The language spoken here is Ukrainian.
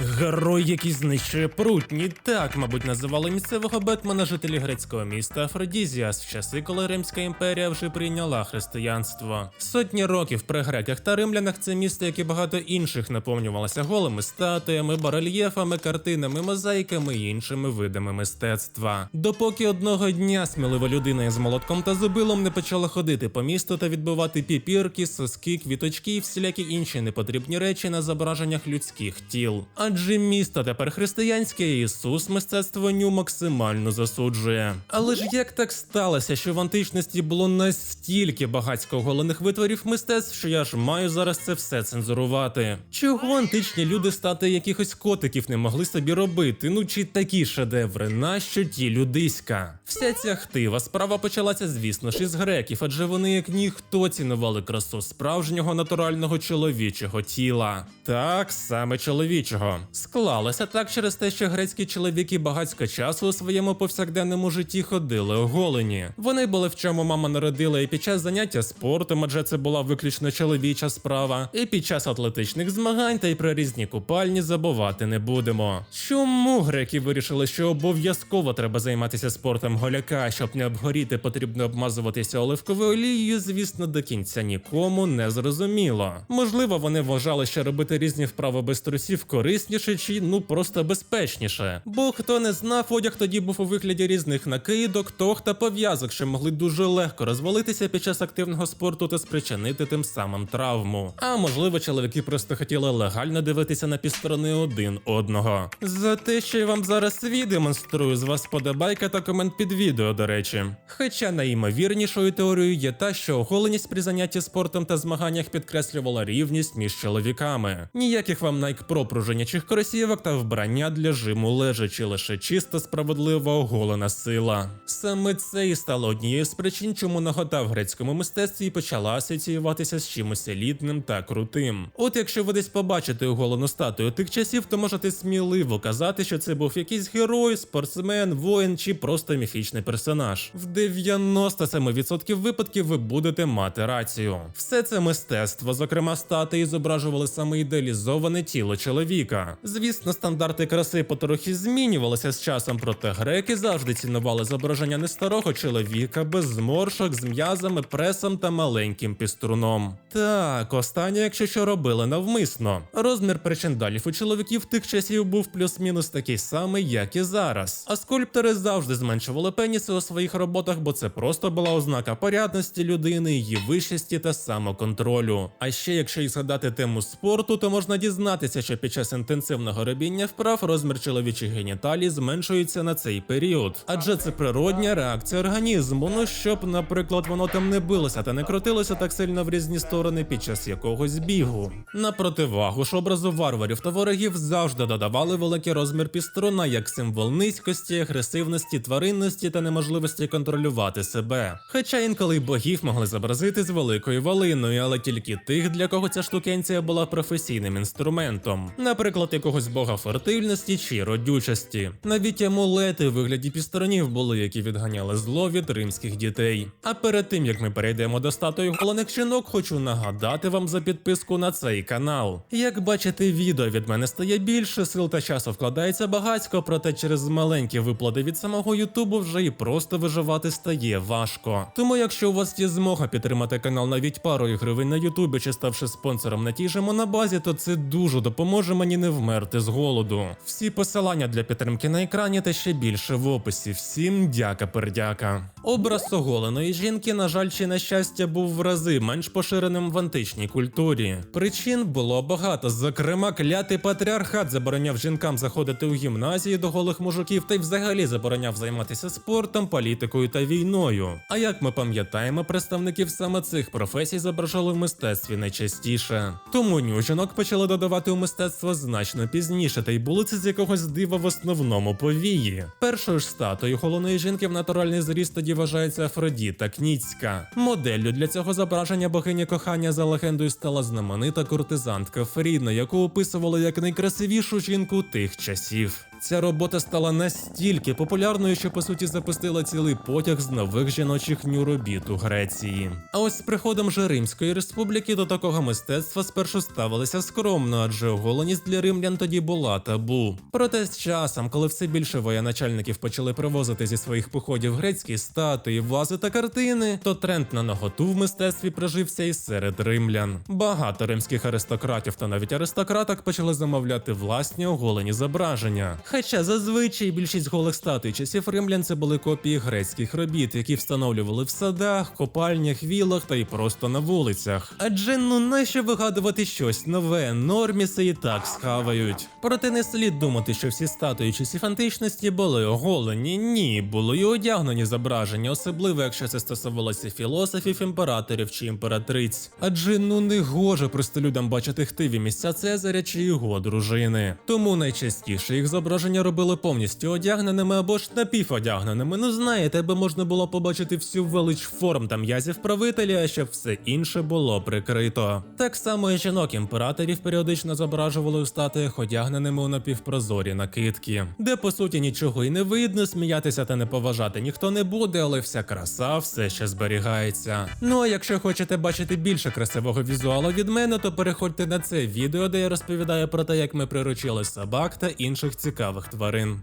Герой, який знищує прутні, так, мабуть, називали місцевого Бетмена жителі грецького міста Афродізіас в часи, коли Римська імперія вже прийняла християнство. Сотні років при греках та римлянах це місто, як і багато інших, наповнювалося голими статуями, барельєфами, картинами, мозаїками і іншими видами мистецтва. Допоки одного дня смілива людина із молотком та зубилом не почала ходити по місту та відбивати піпірки, соски, квіточки і всілякі інші непотрібні речі на зображеннях людських тіл. Адже місто тепер християнське, Ісус мистецтво ню максимально засуджує. Але ж як так сталося, що в античності було настільки багатько оголених витворів мистецтв, що я ж маю зараз це все цензурувати? Чого античні люди стати якихось котиків не могли собі робити? Ну чи такі шедеври, нащо ті людиська? Вся ця хтива справа почалася, звісно ж, із греків, адже вони як ніхто цінували красу справжнього натурального чоловічого тіла. Так, саме чоловічого. Склалося так через те, що грецькі чоловіки багатько часу у своєму повсякденному житті ходили оголені. Вони були в чому мама народила і під час заняття спортом, адже це була виключно чоловіча справа, і під час атлетичних змагань та й про різні купальні забувати не будемо. Чому греки вирішили, що обов'язково треба займатися спортом голяка, щоб не обгоріти, потрібно обмазуватися оливковою олією, звісно, до кінця нікому не зрозуміло. Можливо, вони вважали, що робити різні вправи без трусів корисніше чи ну просто безпечніше. Бо хто не знав, одяг тоді був у вигляді різних накидок, тог та пов'язок, що могли дуже легко розвалитися під час активного спорту та спричинити тим самим травму. А можливо, чоловіки просто хотіли легально дивитися на півсторони один одного. За те, що я вам зараз відемонструю, з вас подобайка та комент під відео, до речі. Хоча найімовірнішою теорією є та, що оголеність при занятті спортом та змаганнях підкреслювала рівність між чоловіками. Ніяких вам Nike Pro пружинячих кросівок та вбрання для жиму лежачі, лише чисто справедлива оголена сила. Саме це і стало однією з причин, чому нагота в грецькому мистецтві почала асоціюватися з чимось елітним та крутим. От якщо ви десь побачите оголену статую тих часів, то можете сміливо казати, що це був якийсь герой, спортсмен, воїн чи просто міфічний персонаж. В 97% випадків ви будете мати рацію. Все це мистецтво, зокрема статуї, зображували саме ідеалізоване тіло чоловіка. Звісно, стандарти краси потрохи змінювалися з часом, проте греки завжди цінували зображення не старого чоловіка без зморшок з м'язами, пресом та маленьким піструном. Так, останнє, якщо що робили навмисно. Розмір причиндалів у чоловіків тих часів був плюс-мінус такий самий, як і зараз. А скульптори завжди зменшували пеніси у своїх роботах, бо це просто була ознака порядності людини, її вищості та самоконтролю. А ще, якщо і згадати тему спорту, то можна дізнатися, що під час інтенсивного робіння вправ розмір чоловічих геніталій зменшується на цей період, адже це природня реакція організму. Ну щоб, наприклад, воно там не билося та не крутилося так сильно в різні сторони під час якогось бігу. На противагу ж образу варварів та ворогів завжди додавали великий розмір піструна як символ низькості, агресивності, тваринності та неможливості контролювати себе. Хоча інколи богів могли зобразити з великою волиною, але тільки тих, для кого ця штукенція була професійним інструментом, наприклад, якогось бога фертильності чи родючості. Навіть амулети в вигляді пістронів були, які відганяли зло від римських дітей. А перед тим як ми перейдемо до статуї головних жінок, хочу нагадати вам за підписку на цей канал. Як бачите, відео від мене стає більше, сил та часу вкладається багатько, проте через маленькі виплати від самого Ютубу вже і просто виживати стає важко. Тому, якщо у вас є змога підтримати канал навіть парою гривень на Ютубі чи ставши спонсором на тій же монобазі, то це дуже допоможе мені не вмерти з голоду. Всі посилання для підтримки на екрані та ще більше в описі. Всім дяка-пердяка. Образ оголеної жінки, на жаль, чи на щастя, був в рази менш поширеним в античній культурі. Причин було багато. Зокрема, клятий патріархат забороняв жінкам заходити у гімназії до голих мужиків та й взагалі забороняв займатися спортом, політикою та війною. А як ми пам'ятаємо, представників саме цих професій зображали в мистецтві найчастіше. Тому ню жінок почали додавати у мистецтво значно пізніше, та й були це з якогось дива в основному повії. Першою ж статою головної жінки в натуральний зріст тоді вважається Афродіта Кніцька. Моделлю для цього зображення богині кохання за легендою стала знаменита куртизантка Фріна, яку описували як найкрасивішу жінку тих часів. Ця робота стала настільки популярною, що по суті запустила цілий потяг з нових жіночих нюробіт у Греції. А ось з приходом же Римської республіки до такого мистецтва спершу ставилися скромно, адже оголеність для римлян тоді була табу. Проте з часом, коли все більше воєначальників почали привозити зі своїх походів грецькі статуї, вази та картини, то тренд на наготу в мистецтві прожився і серед римлян. Багато римських аристократів та навіть аристократок почали замовляти власні оголені зображення. Хоча зазвичай більшість голих статуй часів римлян це були копії грецьких робіт, які встановлювали в садах, копальнях, вілах та й просто на вулицях. Адже ну нащо вигадувати щось нове, норміси і так схавають. Проте не слід думати, що всі статуї часів античності були оголені. Ні, були й одягнені зображення, особливо якщо це стосувалося філософів, імператорів чи імператриць. Адже ну не гоже простолюдам бачити хтиві місця Цезаря чи його дружини. Тому найчастіше їх зображення робили повністю одягненими або ж напіводягненими. Ну знаєте, аби можна було побачити всю велич форм та м'язів правителя, а щоб все інше було прикрито. Так само і жінок імператорів періодично зображували у статуях одягненими у напівпрозорі накидки, де по суті нічого й не видно, сміятися та не поважати ніхто не буде, але вся краса все ще зберігається. Ну а якщо хочете бачити більше красивого візуалу від мене, то переходьте на це відео, де я розповідаю про те, як ми приручили собак та інших цікавих тварин.